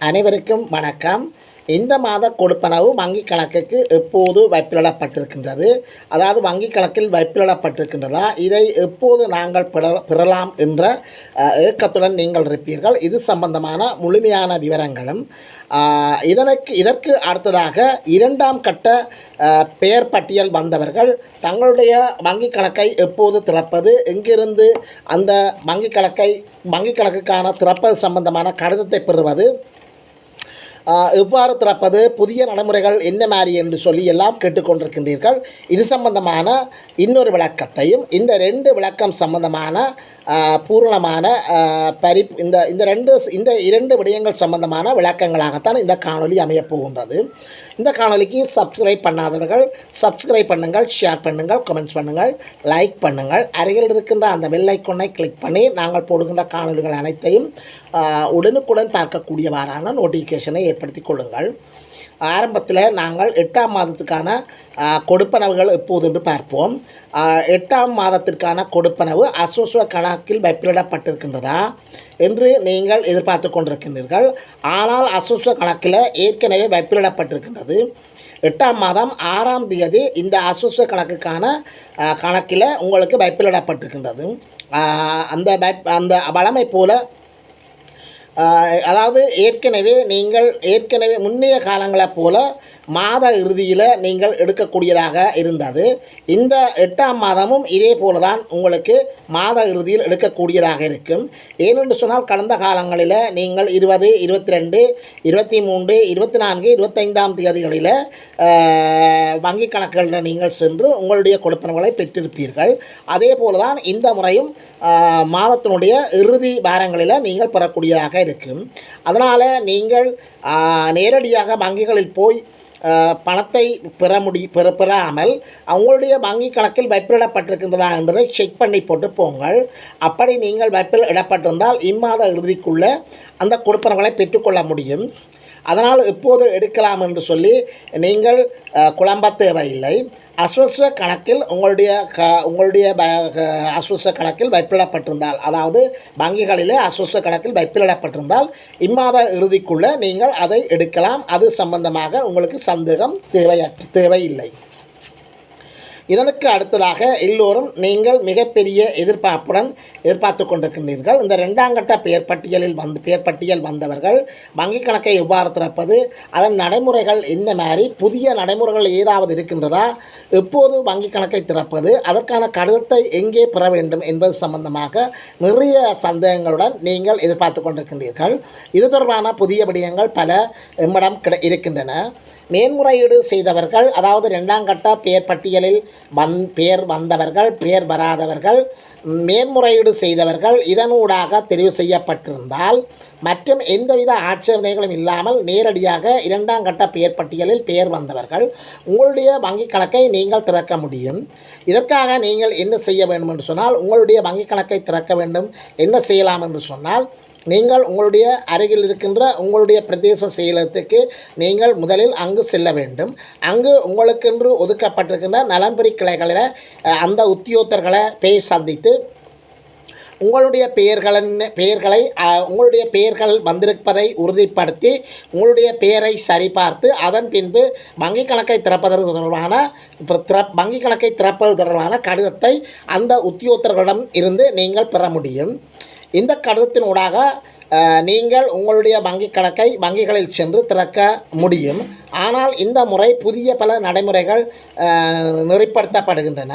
அனைவருக்கும் வணக்கம். இந்த மாத கொடுப்பனவு வங்கி கணக்குக்கு எப்போது வைப்பிலிடப்பட்டிருக்கின்றது? அதாவது வங்கி கணக்கில் வைப்பிலிடப்பட்டிருக்கின்றதா? இதை எப்போது நாங்கள் பெற பெறலாம் என்ற இயக்கத்துடன் ஏக்கத்துடன் நீங்கள் இருப்பீர்கள். இது சம்பந்தமான முழுமையான விவரங்களும். அஹ், இதற்கு இதற்கு அடுத்ததாக இரண்டாம் கட்ட பெயர் பட்டியல் வந்தவர்கள் தங்களுடைய வங்கி கணக்கை எப்போது திறப்பது? எங்கிருந்து அந்த வங்கி கணக்கை வங்கி கணக்குக்கான திறப்பது சம்பந்தமான கடிதத்தை பெறுவது? எவ்வாறு திறப்பது? புதிய நடைமுறைகள் என்ன மாதிரி என்று சொல்லி எல்லாம் கேட்டுக்கொண்டிருக்கின்றீர்கள். இது சம்பந்தமான இன்னொரு விளக்கத்தையும் இந்த ரெண்டு விளக்கம் சம்பந்தமான பூரணமான பரி இந்த இந்த ரெண்டு இந்த இரண்டு விடயங்கள் சம்பந்தமான விளக்கங்களாகத்தான் இந்த காணொலி அமையப் போகின்றது. இந்த காணொலிக்கு சப்ஸ்கிரைப் பண்ணாதவர்கள் சப்ஸ்கிரைப் பண்ணுங்கள் ஷேர் பண்ணுங்கள் கமெண்ட்ஸ் பண்ணுங்கள் லைக் பண்ணுங்கள். அருகில் இருக்கின்ற அந்த வெள்ளைக்கொன்னை கிளிக் பண்ணி நாங்கள் போடுகின்ற காணொலிகள் அனைத்தையும் உடனுக்குடன் பார்க்கக்கூடியவாறான நோட்டிஃபிகேஷனை ஏற்படுத்தி கொள்ளுங்கள். ஆரம்பத்தில் நாங்கள் எட்டாம் மாதத்துக்கான கொடுப்பனவுகள் எப்போது என்று பார்ப்போம். எட்டாம் மாதத்திற்கான கொடுப்பனவு அசோசுவ கணக்கில் வைப்பிலிடப்பட்டிருக்கின்றதா என்று நீங்கள் எதிர்பார்த்து கொண்டிருக்கின்றீர்கள். ஆனால் அசோசுவ கணக்கில் ஏற்கனவே வைப்பிலிடப்பட்டிருக்கின்றது. எட்டாம் மாதம் ஆறாம் தேதி இந்த அசோசுவ கணக்குக்கான கணக்கில் உங்களுக்கு வைப்பிலிடப்பட்டிருக்கின்றது. அந்த வைப் அந்த வளமை போல அதாவது ஏற்கனவே நீங்கள் ஏற்கனவே முன்னைய காலங்களைப் போல மாத இறுதியில் நீங்கள் எடுக்கக்கூடியதாக இருந்தது. இந்த எட்டாம் மாதமும் இதே போல தான் உங்களுக்கு மாத இறுதியில் எடுக்கக்கூடியதாக இருக்கும். ஏனென்று சொன்னால் கடந்த காலங்களில் நீங்கள் இருபது இருபத்தி ரெண்டு இருபத்தி மூன்று இருபத்தி நான்கு இருபத்தைந்தாம் தேதிகளில் வங்கி கணக்குகளில் நீங்கள் சென்று உங்களுடைய கொடுப்பனவுகளை பெற்றிருப்பீர்கள். அதே போல தான் இந்த முறையும் மாதத்தினுடைய இறுதி வாரங்களில் நீங்கள் பெறக்கூடியதாக இருக்கும். அதனால் நீங்கள் நேரடியாக வங்கிகளில் போய் பணத்தை பெற முடி பெற பெறாமல் அவங்களுடைய வங்கி கணக்கில் வைப்பிலிடப்பட்டிருக்கின்றதா என்பதை செக் பண்ணி போட்டு போங்கள். அப்படி நீங்கள் வைப்பில் இடப்பட்டிருந்தால் இம்மாத இறுதிக்குள்ளே அந்த கொடுப்பனவுகளை பெற்றுக்கொள்ள முடியும். அதனால் இப்போது எடுக்கலாம் என்று சொல்லி நீங்கள் குழம்ப தேவையில்லை. அஸ்வஸ்வ கணக்கில் உங்களுடைய க உங்களுடைய ப அஸ்வஸ்வ கணக்கில் வைப்பிடப்பட்டிருந்தால் அதாவது வங்கிகளிலே அஸ்வஸ்வ கணக்கில் வைப்பிடப்பட்டிருந்தால் இம்மாத இறுதிக்குள்ளே நீங்கள் அதை எடுக்கலாம். அது சம்பந்தமாக உங்களுக்கு சந்தேகம் தேவையற்ற தேவையில்லை. இதனுக்கு அடுத்ததாக எல்லோரும் நீங்கள் மிகப்பெரிய எதிர்பார்ப்புடன் எதிர்பார்த்து கொண்டிருக்கின்றீர்கள். இந்த ரெண்டாம் கட்ட பெயர் பட்டியலில் வந்து பெயர் பட்டியல் வந்தவர்கள் வங்கி கணக்கை எவ்வாறு திறப்பது அதன் நடைமுறைகள் என்ன மாதிரி புதிய நடைமுறைகள் ஏதாவது இருக்கின்றதா எப்போது வங்கி கணக்கை திறப்பது அதற்கான கடிதத்தை எங்கே பெற வேண்டும் என்பது சம்பந்தமாக நிறைய சந்தேகங்களுடன் நீங்கள் எதிர்பார்த்து கொண்டிருக்கின்றீர்கள். இது தொடர்பான புதிய விடயங்கள் பல எம்மிடம் கிட இருக்கின்றன. மேன்முறையீடு செய்தவர்கள் அதாவது ரெண்டாம் கட்ட பெயர் பட்டியலில் வந் பெயர் வந்தவர்கள் பெயர் வராதவர்கள் மேன்முறையீடு செய்தவர்கள் இதனூடாக தெரிவு செய்யப்பட்டிருந்தால் மற்றும் எந்தவித ஆட்சேபனைகளும் இல்லாமல் நேரடியாக இரண்டாம் கட்ட பெயர் பட்டியலில் பெயர் வந்தவர்கள் உங்களுடைய வங்கிக் கணக்கை நீங்கள் திறக்க முடியும். இதற்காக நீங்கள் என்ன செய்ய வேண்டும் என்று சொன்னால் உங்களுடைய வங்கிக் கணக்கை திறக்க வேண்டும். என்ன செய்யலாம் என்று சொன்னால் நீங்கள் உங்களுடைய அருகில் இருக்கின்ற உங்களுடைய பிரதேச செயலகத்துக்கு நீங்கள் முதலில் அங்கு செல்ல வேண்டும். அங்கு உங்களுக்கென்று ஒதுக்கப்பட்டிருக்கின்ற நலன்புரி கிளைகளில் அந்த உத்தியோகத்தர்களை பேய் சந்தித்து உங்களுடைய பெயர்களின் பெயர்களை உங்களுடைய பெயர்கள் வந்திருப்பதை உறுதிப்படுத்தி உங்களுடைய பெயரை சரிபார்த்து அதன் பின்பு வங்கி கணக்கை திறப்பதற்கு தொடர்பான இப்ப திற வங்கி கணக்கை திறப்பது தொடர்பான கடிதத்தை அந்த உத்தியோகத்தர்களிடம் இருந்து நீங்கள் பெற முடியும். இந்த கடிதத்தினூடாக நீங்கள் உங்களுடைய வங்கிக் கணக்கை வங்கிகளில் சென்று திறக்க முடியும். ஆனால் இந்த முறை புதிய பல நடைமுறைகள் நெறிப்படுத்தப்படுகின்றன.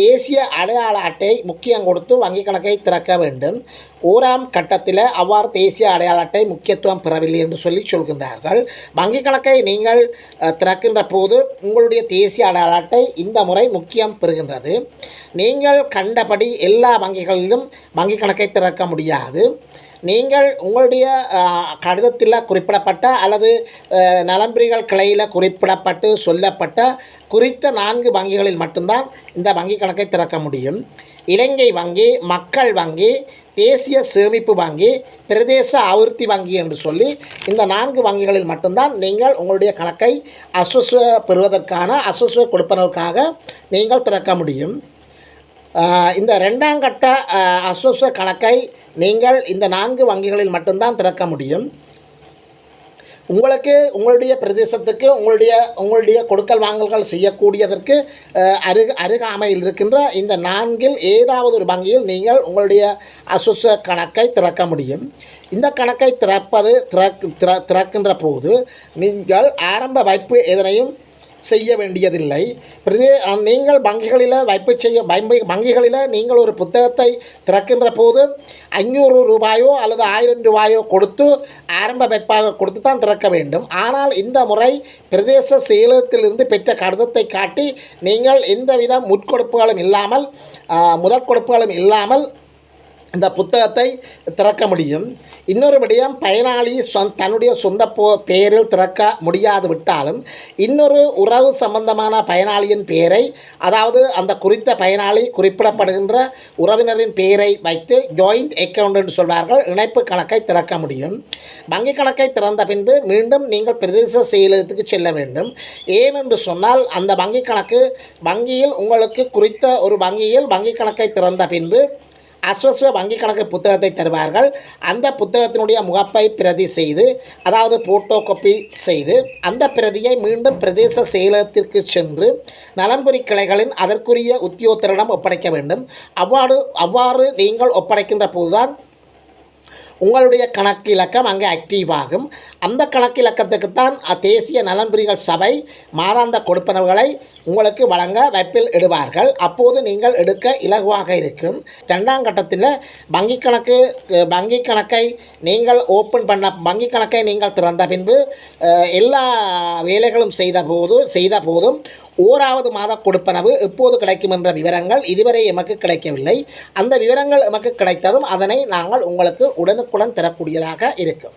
தேசிய அடையாள அட்டை முக்கியம் கொடுத்து வங்கிக் கணக்கை திறக்க வேண்டும். ஓராம் கட்டத்தில் அவ்வாறு தேசிய அடையாள அட்டை முக்கியத்துவம் பெறவில்லை என்று சொல்லி சொல்கின்றார்கள். வங்கிக் கணக்கை நீங்கள் திறக்கின்ற போது உங்களுடைய தேசிய அடையாள அட்டை இந்த முறை முக்கியம் பெறுகின்றது. நீங்கள் கண்டபடி எல்லா வங்கிகளிலும் வங்கிக் கணக்கை திறக்க முடியாது. நீங்கள் உங்களுடைய கடிதத்தில் குறிப்பிடப்பட்ட அல்லது நலம்பிரிகள் கிளையில் குறிப்பிடப்பட்டு சொல்லப்பட்ட குறித்த நான்கு வங்கிகளில் மட்டும்தான் இந்த வங்கி கணக்கை திறக்க முடியும். இலங்கை வங்கி மக்கள் வங்கி தேசிய சேமிப்பு வங்கி பிரதேச அபிவிருத்தி வங்கி என்று சொல்லி இந்த நான்கு வங்கிகளில் மட்டும்தான் நீங்கள் உங்களுடைய கணக்கை அஸ்வஸ்வ பெறுவதற்கான அஸ்வஸ்வ கொடுப்பதற்காக நீங்கள் திறக்க முடியும். இந்த ரெண்டாம் கட்ட அஸ்வச கணக்கை நீங்கள் இந்த நான்கு வங்கிகளில் மட்டும்தான் திறக்க முடியும். உங்களுக்கு உங்களுடைய பிரதேசத்துக்கு உங்களுடைய உங்களுடைய கொடுக்கல் வாங்கல்கள் செய்யக்கூடியதற்கு அருக அருகாமையில் இருக்கின்ற இந்த நான்கில் ஏதாவது ஒரு வங்கியில் நீங்கள் உங்களுடைய அசுச கணக்கை திறக்க முடியும். இந்த கணக்கை திறப்பது திறக் திற திறக்கின்ற போது நீங்கள் ஆரம்ப வைப்பு எதனையும் செய்ய வேண்டியதில்லை. பிரதே நீங்கள் வங்கிகளில் வைப்பு செய்ய வங்கிகளில் நீங்கள் ஒரு புத்தகத்தை திறக்கின்ற போது ஐநூறு ரூபாயோ அல்லது ஆயிரம் ரூபாயோ கொடுத்து ஆரம்ப வைப்பாக கொடுத்து தான் திறக்க வேண்டும். ஆனால் இந்த முறை பிரதேச செயலகத்திலிருந்து பெற்ற கடிதத்தை காட்டி நீங்கள் எந்தவித முற்கொடுப்புகளும் இல்லாமல் முதற்கொடுப்புகளும் முதற் கொடுப்புகளும் இல்லாமல் இந்த புத்தகத்தை திறக்க முடியும். இன்னொரு விடயம் பயனாளி சொந் தன்னுடைய சொந்த போ பெயரில் திறக்க முடியாது விட்டாலும் இன்னொரு உறவு சம்பந்தமான பயனாளியின் பெயரை அதாவது அந்த குறித்த பயனாளி குறிப்பிடப்படுகின்ற உறவினரின் பெயரை வைத்து ஜாயிண்ட் அக்கௌண்ட் என்று சொல்வார்கள் இணைப்பு கணக்கை திறக்க முடியும். வங்கி கணக்கை திறந்த பின்பு மீண்டும் நீங்கள் பிரதேச செயலகத்துக்கு செல்ல வேண்டும். ஏனென்று சொன்னால் அந்த வங்கி கணக்கு வங்கியில் உங்களுக்கு குறித்த ஒரு வங்கியில் வங்கி கணக்கை திறந்த பின்பு அஸ்வஸ்வ வங்கி கணக்கு புத்தகத்தை தருவார்கள். அந்த புத்தகத்தினுடைய முகப்பை பிரதி செய்து அதாவது போட்டோ காப்பி செய்து அந்த பிரதியை மீண்டும் பிரதேச செயலகத்திற்கு சென்று நலம்புரி கிளைகளின் அதற்குரிய உத்தியோகத்தரிடம் ஒப்படைக்க வேண்டும். அவ்வாறு அவ்வாறு நீங்கள் ஒப்படைக்கின்ற போதுதான் உங்களுடைய கணக்கு இலக்கம் அங்கே ஆக்டிவ் ஆகும். அந்த கணக்கு இலக்கத்துக்குத்தான் அ- தேசிய நலன்புரிகள் சபை மாதாந்த கொடுப்பனவுகளை உங்களுக்கு வழங்க வைப்பில் இடுவார்கள். அப்போது நீங்கள் எடுக்க இலகுவாக இருக்கும். ரெண்டாம் கட்டத்தில் வங்கி கணக்கு வங்கி கணக்கை நீங்கள் ஓப்பன் பண்ண வங்கி கணக்கை நீங்கள் திறந்த பின்பு எல்லா வேலைகளும் செய்த போது செய்த போதும் ஓராவது மாத கொடுப்பனவு எப்போது கிடைக்கும் என்ற விவரங்கள் இதுவரை எமக்கு கிடைக்கவில்லை. அந்த விவரங்கள் எமக்கு கிடைத்ததும் அதனை நாங்கள் உங்களுக்கு உடனுக்குடன் தரக்கூடியதாக இருக்கும்.